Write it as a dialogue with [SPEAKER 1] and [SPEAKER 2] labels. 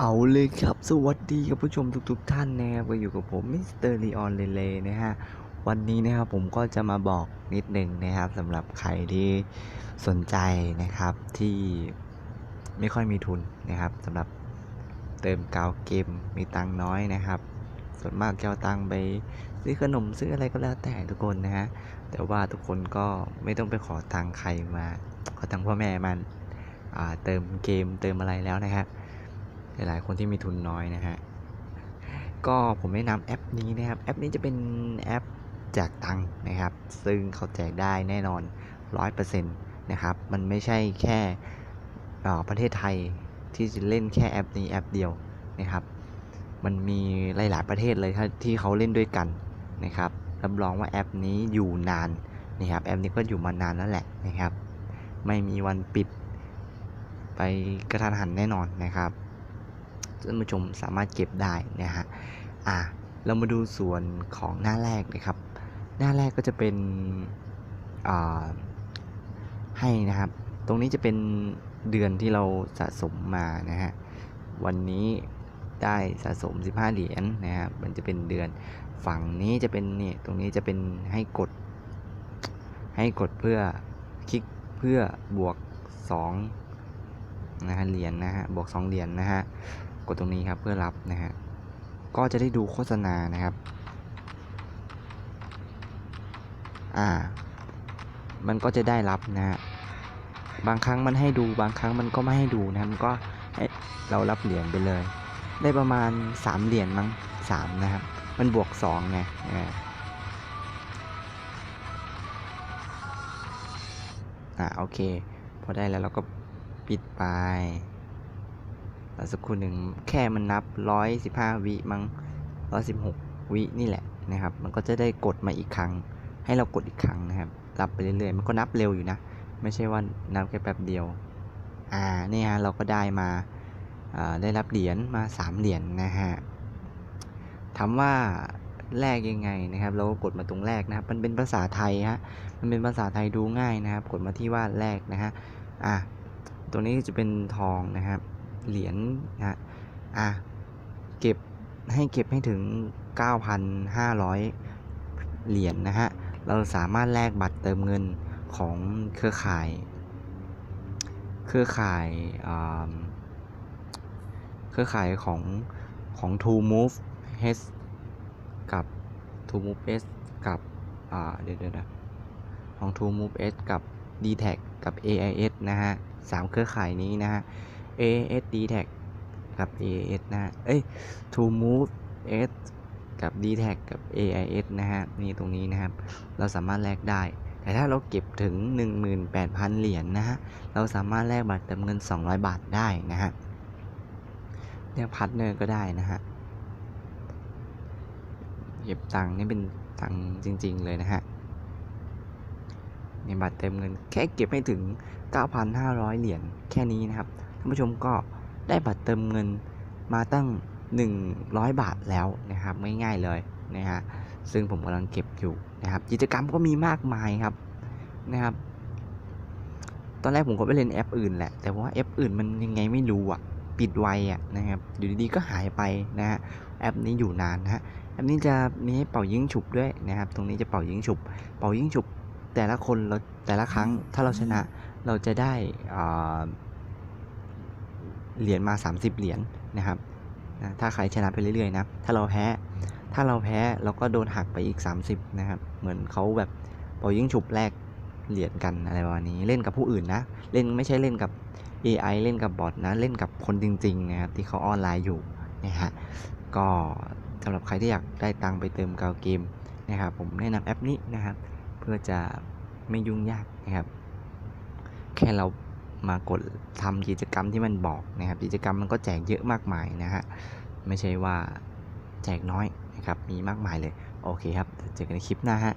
[SPEAKER 1] เอาเลยครับสวัสดีครับผู้ชมทุกๆทท่านนะครับก็อยู่กับผมมิสเตอร์ลีออนเลเลนะฮะวันนี้นะครับผมก็จะมาบอกนิดหนึ่งนะครับสำหรับใครที่สนใจนะครับที่ไม่ค่อยมีทุนนะครับสำหรับเติมกาวเกมมีตังน้อยนะครับ ส่วนมากจะเอาตังไปซื้อขนมซื้ออะไรก็แล้วแต่ทุกคนนะฮะแต่ว่าทุกคนก็ไม่ต้องไปขอตังใครมา ขอตังพ่อแม่มันเติมเกมเติมอะไรแล้วนะฮะ หลายๆคนที่มีทุนน้อยนะฮะก็ผมแนะนำแอปนี้นะครับ แอปนี้จะเป็นแอปแจกตังค์นะครับ ซึ่งเขาแจกได้แน่นอน 100%นะครับ มันไม่ใช่แค่ประเทศไทยที่จะเล่นแค่แอปนี้แอปเดียวนะครับ มันมีหลาย ๆ ประเทศเลยที่เขาเล่นด้วยกันนะครับ รับรองว่าแอปนี้อยู่นานนะครับ แอปนี้ก็อยู่มานานแล้วแหละนะครับ ไม่มีวันปิดไปกระทันหันแน่นอนนะครับ ท่านผู้ชมสามารถเก็บได้นะฮะอะเรามาดูส่วนของหน้าแรกนะครับ หน้าแรกก็จะเป็นให้นะครับ ตรงนี้จะเป็นเดือนที่เราสะสมมานะฮะวันนี้ได้สะสม 15 เหรียญนะครับมันจะเป็นเดือนฝั่งนี้จะเป็นนี่ตรงนี้จะเป็นให้กด ให้กดเพื่อคลิกเพื่อบวก2นะฮะเหรียญนะฮะบวก 2 เหรียญนะฮะ กดตรงนี้ครับเพื่อรับนะฮะก็จะได้ดูโฆษณานะครับอ่า มันก็จะได้รับนะฮะบางครั้งมันให้ดูบางครั้งมันก็ไม่ให้ดูนะมันก็ให้เรารับเหรียญไปเลย ได้ประมาณ 3 เหรียญมั้ง3นะครับ มันบวก2ไงอ่าอ่าโอเค พอได้แล้วเราก็ปิดไป แล้วสักครู่หนึ่งแค่มันนับ 115 วิมั้ง116 วินี่แหละนะครับ มันก็จะได้กดมาอีกครั้ง ให้เรากดอีกครั้งนะครับรับไปเรื่อยๆ มันก็นับเร็วอยู่นะ ไม่ใช่ว่านับแค่แป๊บเดียว อ่านี่ฮะเราก็ได้มาได้รับเหรียญมา 3 เหรียญนะฮะถามว่าแลกยังไงนะครับ เราก็กดมาตรงแรกนะครับ มันเป็นภาษาไทยฮะ มันเป็นภาษาไทยดูง่ายนะครับ กดมาที่ว่าแรกนะฮะ อะตรงนี้จะเป็นทองนะครับ เหรียญนะฮะอะเก็บให้เก็บให้ถึง 9,500 เหรียญนะฮะ เราสามารถแลกบัตรเติมเงินของเครือข่าย เครือข่ายอ่าเครือข่ายของของ To Move H กับ To Move S กับอ่าเดี๋ยวเดี๋ยวนะของ To Move S กับ d t แทกับ AIS นะฮะสามเครือข่ายนี้นะฮะ a s d t แทกับ AIS นะฮะ เอ้ย To Move S กับ d t แทกับ AIS นะฮะ นี่ตรงนี้นะครับ เราสามารถแลกได้ แต่ถ้าเราเก็บถึง 18,000 เหรียญนะฮะ เราสามารถแลกบัตรเติมเงิน 200 บาทได้นะฮะเรียกพาร์ทเนอร์ก็ได้นะฮะ เก็บตังค์นี่เป็นตังค์จริง ๆ เลยนะฮะในบัตรเติมเงินแค่เก็บให้ถึง 9,500 เหรียญแค่นี้นะครับานผู้ชมก็ได้บัตรเติมเงินมาตั้ง 100 บาทแล้วนะครับง่ายๆเลยนะฮะซึ่งผมกำลังเก็บอยู่นะครับกิจกรรมก็มีมากมายครับนะครับ ตอนแรกผมก็ไปเล่นแอปอื่นแหละ แต่ว่าแอปอื่นมันยังไงไม่รู้อะปิดไวอะนะครับอยู่ดีๆก็หายไปนะฮะแอปนี้อยู่นานนะฮะแอปนี้จะมีให้เป่ายิงฉุบด้วยนะครับ ตรงนี้จะเป่ายิงฉุบ เป่ายิงฉุบแต่ละคนเราแต่ละครั้งถ้าเราชนะเราจะได้อ่า เหรียญมา 30 เหรียญนะครับนะถ้าใครชนะไปเรื่อยๆนะ ถ้าเราแพ้ ถ้าเราแพ้เราก็โดนหักไปอีก 30 นะครับ เหมือนเขาแบบเป่ายิงฉุบแลกเหรียญกันอะไรประมาณนี้ เล่นกับผู้อื่นนะ เล่นไม่ใช่เล่นกับ AI เล่นกับบอทนะ เล่นกับคนจริงๆนะครับที่เขาออนไลน์อยู่นะฮะ ก็สำหรับใครที่อยากได้ตังไปเติมกาวเกมนะครับ ผมแนะนำแอปนี้นะครับ เพื่อจะไม่ยุ่งยากนะครับ แค่เรา มากดทำกิจกรรมที่มันบอกนะครับ กิจกรรมมันก็แจกเยอะมากมายนะฮะ ไม่ใช่ว่าแจกน้อยนะครับ มีมากมายเลย โอเคครับ เจอกันในคลิปหน้าฮะ